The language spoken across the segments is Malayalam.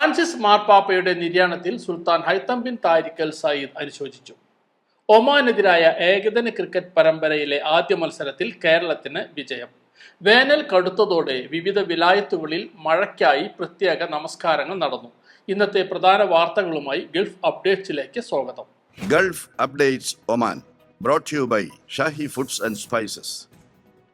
ഫ്രാൻസിസ് മാർപ്പാപ്പയുടെ നിര്യാണത്തിൽ സുൽത്താൻ ഹൈത്തം ബിൻ താരിഖൽ സയ്യിദ് അനുശോചിച്ചു ഒമാനെതിരായ ഏകദിന ക്രിക്കറ്റ് പരമ്പരയിലെ ആദ്യ മത്സരത്തിൽ കേരളത്തിന് വിജയം. വേനൽ കടുത്തതോടെ വിവിധ വിലായത്തുകളിൽ മഴയ്ക്കായി പ്രത്യേക നമസ്കാരങ്ങൾ നടന്നു. ഇന്നത്തെ പ്രധാന വാർത്തകളുമായി ഗൾഫ് അപ്ഡേറ്റ്സിലേക്ക് സ്വാഗതം. Gulf updates Oman brought you by Shahi foods and spices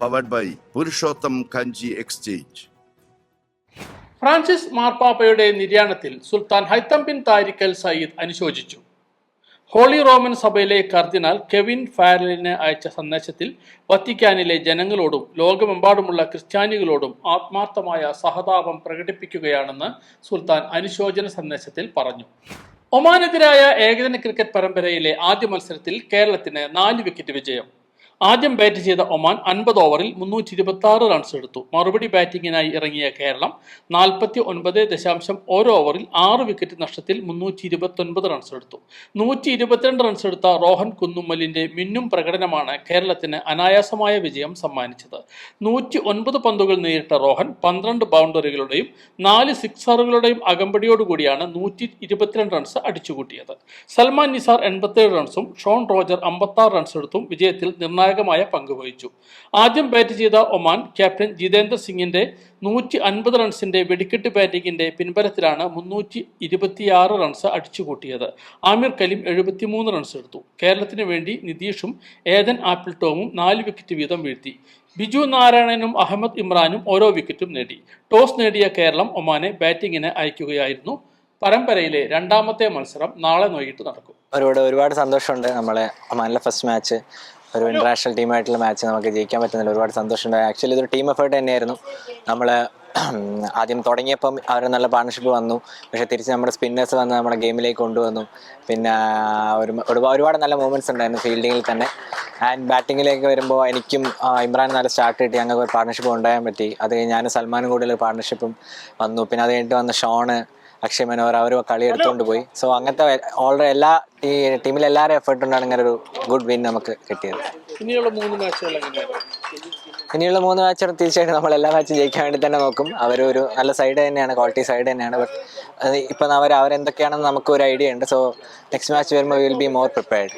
powered by Purushottam Kanji exchange. Francis മാർപ്പാപ്പയുടെ നിര്യാണത്തിൽ സുൽത്താൻ ഹൈത്തം ബിൻ താരിഖൽ സയ്യിദ് അനുശോചിച്ചു. ഹോളി റോമൻ സഭയിലെ കർദിനാൾ കെവിൻ ഫാരലിന് അയച്ച സന്ദേശത്തിൽ വത്തിക്കാനിലെ ജനങ്ങളോടും ലോകമെമ്പാടുമുള്ള ക്രിസ്ത്യാനികളോടും ആത്മാർത്ഥമായ സഹതാപം പ്രകടിപ്പിക്കുകയാണെന്ന് സുൽത്താൻ അനുശോചന സന്ദേശത്തിൽ പറഞ്ഞു. ഒമാനെതിരായ ഏകദിന ക്രിക്കറ്റ് പരമ്പരയിലെ ആദ്യ മത്സരത്തിൽ കേരളത്തിന് നാല് വിക്കറ്റ് വിജയം. ആദ്യം ബാറ്റ് ചെയ്ത ഒമാൻ അൻപത് ഓവറിൽ മുന്നൂറ്റി ഇരുപത്തി ആറ് റൺസ് എടുത്തു. മറുപടി ബാറ്റിംഗിനായി ഇറങ്ങിയ കേരളം നാൽപ്പത്തി ഒൻപത് ദശാംശം ഓരോ ഓവറിൽ ആറ് വിക്കറ്റ് നഷ്ടത്തിൽ മുന്നൂറ്റി ഇരുപത്തി ഒൻപത് റൺസ് എടുത്തു. നൂറ്റി ഇരുപത്തിരണ്ട് റൺസ് എടുത്ത റോഹൻ കുന്നുമ്മലിന്റെ മിന്നും പ്രകടനമാണ് കേരളത്തിന് അനായാസമായ വിജയം സമ്മാനിച്ചത്. നൂറ്റി ഒൻപത് പന്തുകൾ നേരിട്ട റോഹൻ പന്ത്രണ്ട് ബൗണ്ടറികളുടെയും നാല് സിക്സറുകളുടെയും അകമ്പടിയോടുകൂടിയാണ് നൂറ്റി ഇരുപത്തിരണ്ട് റൺസ് അടിച്ചുകൂട്ടിയത്. സൽമാൻ നിസാർ എൺപത്തേഴ് റൺസും ഷോൺ റോജർ അമ്പത്താറ് റൺസ് എടുത്തും വിജയത്തിൽ നിർണായകമായ പങ്ക് വഹിച്ചു. ആദ്യം ബാറ്റ് ചെയ്ത ഒമാൻ ക്യാപ്റ്റൻ ജിതേന്ദ്ര സിംഗിന്റെ നൂറ്റി അൻപത് റൺസിന്റെ വെടിക്കെട്ട് ബാറ്റിംഗിന്റെ പിൻബലത്തിലാണ് മുന്നൂറ്റി ഇരുപത്തിയാറ് റൺസ് അടിച്ചുകൂട്ടിയത്. ആമിർ കലീം എഴുപത്തിമൂന്ന് റൺസ് എടുത്തു. കേരളത്തിന് വേണ്ടി നിതീഷും ഏതൻ ആപ്പിൾ ടോമും നാല് വിക്കറ്റ് വീതം വീഴ്ത്തി. ബിജു നാരായണനും അഹമ്മദ് ഇമ്രാനും ഓരോ വിക്കറ്റും നേടി. ടോസ് നേടിയ കേരളം ഒമാനെ ബാറ്റിംഗിന് അയക്കുകയായിരുന്നു. പരമ്പരയിലെ രണ്ടാമത്തെ മത്സരം നാളെ വൈകിട്ട് നടക്കും. ഒരുപാട് ഒരുപാട് സന്തോഷമുണ്ട് നമ്മളെ ഒമാനിലെ ഫസ്റ്റ് മാച്ച് ഒരു ഇന്റർനാഷണൽ ടീമായിട്ടുള്ള മാച്ച് നമുക്ക് ജയിക്കാൻ പറ്റുന്നില്ല. ഒരുപാട് സന്തോഷമുണ്ട്. ആക്ച്വലി ഇതൊരു ടീം എഫേർട്ട് തന്നെയായിരുന്നു. നമ്മൾ ആദ്യം തുടങ്ങിയപ്പം അവർ നല്ല പാർട്ണർഷിപ്പ് വന്നു. പക്ഷേ തിരിച്ച് നമ്മുടെ സ്പിന്നേഴ്സ് വന്ന് നമ്മുടെ ഗെയിമിലേക്ക് കൊണ്ടുവന്നു. പിന്നെ ഒരു ഒരുപാട് നല്ല മൂവ്മെന്റ്സ് ഉണ്ടായിരുന്നു ഫീൽഡിങ്ങിൽ തന്നെ. ആൻഡ് ബാറ്റിങ്ങിലേക്ക് വരുമ്പോൾ എനിക്കും ഇമ്രാൻ നല്ല സ്റ്റാർട്ട് കിട്ടി. ഞങ്ങൾക്ക് ഒരു പാർട്ണർഷിപ്പ് ഉണ്ടാകാൻ പറ്റി. അത് കഴിഞ്ഞ് ഞാനും സൽമാനും കൂടുതൽ പാർട്ണർഷിപ്പും വന്നു. പിന്നെ അത് കഴിഞ്ഞിട്ട് വന്ന ഷോണ്. അക്ഷയ് മനോഹർ അവർ കളി എടുത്തുകൊണ്ട് പോയി സോ അങ്ങനത്തെ ഓൾറെഡി എല്ലാ ടീമിലെ എല്ലാവരും എഫേർട്ട് കൊണ്ടാണ് ഇങ്ങനെ ഒരു ഗുഡ് വിൻ നമുക്ക് കിട്ടിയത്. ഇനിയുള്ള മൂന്ന് മാച്ചുകൾ ഇനിയുള്ള മൂന്ന് മാച്ച് തീർച്ചയായിട്ടും നമ്മൾ എല്ലാ മാച്ചും ജയിക്കാൻ വേണ്ടി തന്നെ നോക്കും. അവരൊരു നല്ല സൈഡ് തന്നെയാണ് ക്വാളിറ്റി സൈഡ് തന്നെയാണ്. ബട്ട് ഇപ്പം അവർ അവരെന്തൊക്കെയാണെന്ന് നമുക്ക് ഒരു ഐഡിയ ഉണ്ട്. സോ നെക്സ്റ്റ് മാച്ച് വരുമ്പോൾ വിൽ ബി മോർ പ്രിപ്പയർഡ്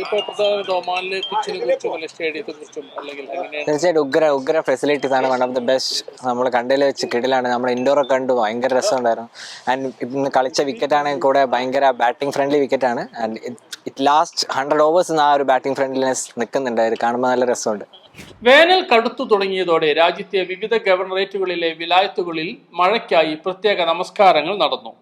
ഇപ്പൊ പ്രധാനമായിട്ട് ഒമാനിലെ പിച്ചിനെ കുറിച്ചും അല്ലെങ്കിൽ സ്റ്റേഡിയത്തെ കുറിച്ചും അല്ലെങ്കിൽ എങ്ങനെയാണ്? തീർച്ചയായിട്ടും ഉഗ്ര ഉഗ്ര ഫെസിലിറ്റീസ് ആണ് വൺ ഓഫ് ദി ബെസ്റ്റ് നമ്മൾ കണ്ടതിൽ വെച്ച് കിടിലാണ്. നമ്മൾ ഇൻഡോർ ഒക്കെ കണ്ടു ഭയങ്കര രസമുണ്ടായിരുന്നു. ആൻഡ് ഇന്ന് കളിച്ച വിക്കറ്റ് ആണെങ്കിൽ കൂടെ ഭയങ്കര ബാറ്റിംഗ് ഫ്രണ്ട്ലി വിക്കറ്റ് ആണ്. And it last hundred overs ആ ഒരു ബാറ്റിംഗ് ഫ്രണ്ട്ലിനെസ് നിൽക്കുന്നുണ്ട് ഇത് കാണുമ്പോൾ നല്ല രസമുണ്ട്. വേനൽ കടുത്തു തുടങ്ങിയതോടെ രാജ്യത്തെ വിവിധ ഗവർണറേറ്റുകളിലെ വിലായത്തുകളിൽ മഴയ്ക്കായി പ്രത്യേക നമസ്കാരങ്ങൾ നടന്നു.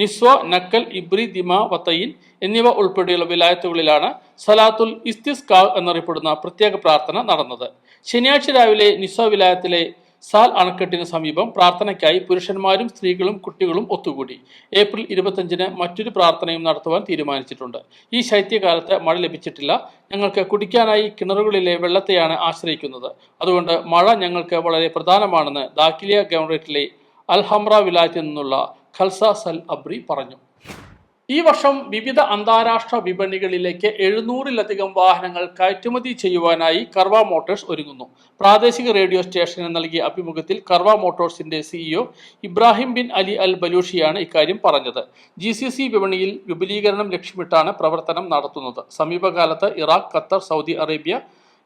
നിസ്വ നക്കൽ ഇബ്രി ദിമ വത്തയിൻ എന്നിവ ഉൾപ്പെടെയുള്ള വിലായത്തുകളിലാണ് സലാത്തുൽ ഇസ്തിസ്കാവ് എന്നറിയപ്പെടുന്ന പ്രത്യേക പ്രാർത്ഥന നടന്നത്. ശനിയാഴ്ച രാവിലെ നിസ്വ വിലായത്തിലെ സാൽ അണക്കെട്ടിന് സമീപം പ്രാർത്ഥനയ്ക്കായി പുരുഷന്മാരും സ്ത്രീകളും കുട്ടികളും ഒത്തുകൂടി. ഏപ്രിൽ ഇരുപത്തഞ്ചിന് മറ്റൊരു പ്രാർത്ഥനയും നടത്തുവാൻ തീരുമാനിച്ചിട്ടുണ്ട്. ഈ ശൈത്യകാലത്ത് മഴ ലഭിച്ചിട്ടില്ല. ഞങ്ങൾക്ക് കുടിക്കാനായി കിണറുകളിലെ വെള്ളത്തെയാണ് ആശ്രയിക്കുന്നത്. അതുകൊണ്ട് മഴ ഞങ്ങൾക്ക് വളരെ പ്രധാനമാണെന്ന് ദാക്കിലിയ ഗവർണറേറ്റിലെ അൽഹംറ വിലായത്തിൽ നിന്നുള്ള ഖൽസ സൽ അബ്രി പറഞ്ഞു. ഈ വർഷം വിവിധ അന്താരാഷ്ട്ര വിപണികളിലേക്ക് എഴുന്നൂറിലധികം വാഹനങ്ങൾ കയറ്റുമതി ചെയ്യുവാനായി കർവ മോട്ടോഴ്സ് ഒരുങ്ങുന്നു. പ്രാദേശിക റേഡിയോ സ്റ്റേഷന് നൽകിയ അഭിമുഖത്തിൽ Karwa മോട്ടോഴ്സിന്റെ CEO Ibrahim bin Ali Al ബലൂഷിയാണ് ഇക്കാര്യം പറഞ്ഞത്. ജി സി സി വിപണിയിൽ വിപുലീകരണം ലക്ഷ്യമിട്ടാണ് പ്രവർത്തനം നടത്തുന്നത്. സമീപകാലത്ത് Iraq Qatar Saudi Arabia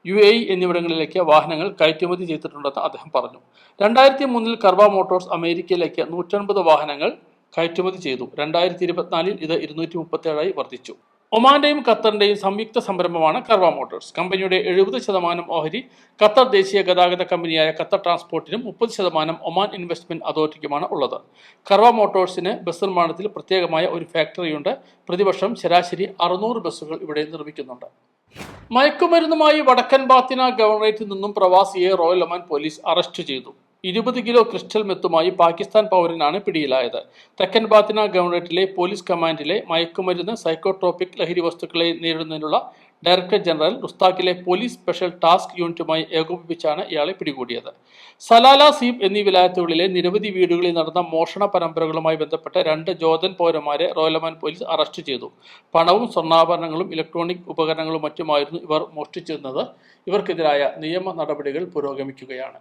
U A എന്നിവിടങ്ങളിലേക്ക് വാഹനങ്ങൾ കയറ്റുമതി ചെയ്തിട്ടുണ്ടെന്ന് അദ്ദേഹം പറഞ്ഞു. രണ്ടായിരത്തി മൂന്നിൽ കർവ മോട്ടോഴ്സ് അമേരിക്കയിലേക്ക് നൂറ്റൻപത് വാഹനങ്ങൾ കയറ്റുമതി ചെയ്തു. രണ്ടായിരത്തി ഇരുപത്തിനാലിൽ ഇത് ഇരുന്നൂറ്റി മുപ്പത്തേഴായി വർദ്ധിച്ചു. ഒമാന്റെയും ഖത്തറിന്റെയും സംയുക്ത സംരംഭമാണ് കർവ മോട്ടോഴ്സ്. കമ്പനിയുടെ എഴുപത് ശതമാനം ഓഹരി ഖത്തർ ദേശീയ ഗതാഗത കമ്പനിയായ ഖത്തർ ട്രാൻസ്പോർട്ടിനും മുപ്പത് ശതമാനം ഒമാൻ ഇൻവെസ്റ്റ്മെന്റ് അതോറിറ്റിക്കുമാണ് ഉള്ളത്. കർവ മോട്ടോഴ്സിന് ബസ് നിർമ്മാണത്തിൽ പ്രത്യേകമായ ഒരു ഫാക്ടറിയുണ്ട്. പ്രതിവർഷം ശരാശരി അറുന്നൂറ് ബസ്സുകൾ ഇവിടെ നിർമ്മിക്കുന്നുണ്ട്. മയക്കുമരുന്നുമായി വടക്കൻ ബാത്തിന ഗവർണറേറ്റിൽ നിന്നും പ്രവാസിയെ റോയൽ ഒമാൻ പോലീസ് അറസ്റ്റ് ചെയ്തു. ഇരുപത് കിലോ ക്രിസ്റ്റൽ മെത്തുമായി പാകിസ്ഥാൻ പൗരനാണ് പിടിയിലായത്. തെക്കൻ ബാത്തിന ഗവർണറേറ്റിലെ പോലീസ് കമാൻഡിലെ മയക്കുമരുന്ന് സൈക്കോട്രോപിക് ലഹരി വസ്തുക്കളെ നേരിടുന്നതിനുള്ള ഡയറക്ടർ ജനറൽ റുസ്താഖിലെ പോലീസ് സ്പെഷ്യൽ ടാസ്ക് യൂണിറ്റുമായി ഏകോപിപ്പിച്ചാണ് ഇയാളെ പിടികൂടിയത്. സലാല സീബ് എന്നീ വിലായത്തുകളിലെ നിരവധി വീടുകളിൽ നടന്ന മോഷണ പരമ്പരകളുമായി ബന്ധപ്പെട്ട രണ്ട് ജോധൻ പൗരന്മാരെ റോയലമാൻ പോലീസ് അറസ്റ്റ് ചെയ്തു. പണവും സ്വർണാഭരണങ്ങളും ഇലക്ട്രോണിക് ഉപകരണങ്ങളും മറ്റുമായിരുന്നു ഇവർ മോഷ്ടിച്ചിരുന്നത്. ഇവർക്കെതിരായ നിയമ നടപടികൾ പുരോഗമിക്കുകയാണ്.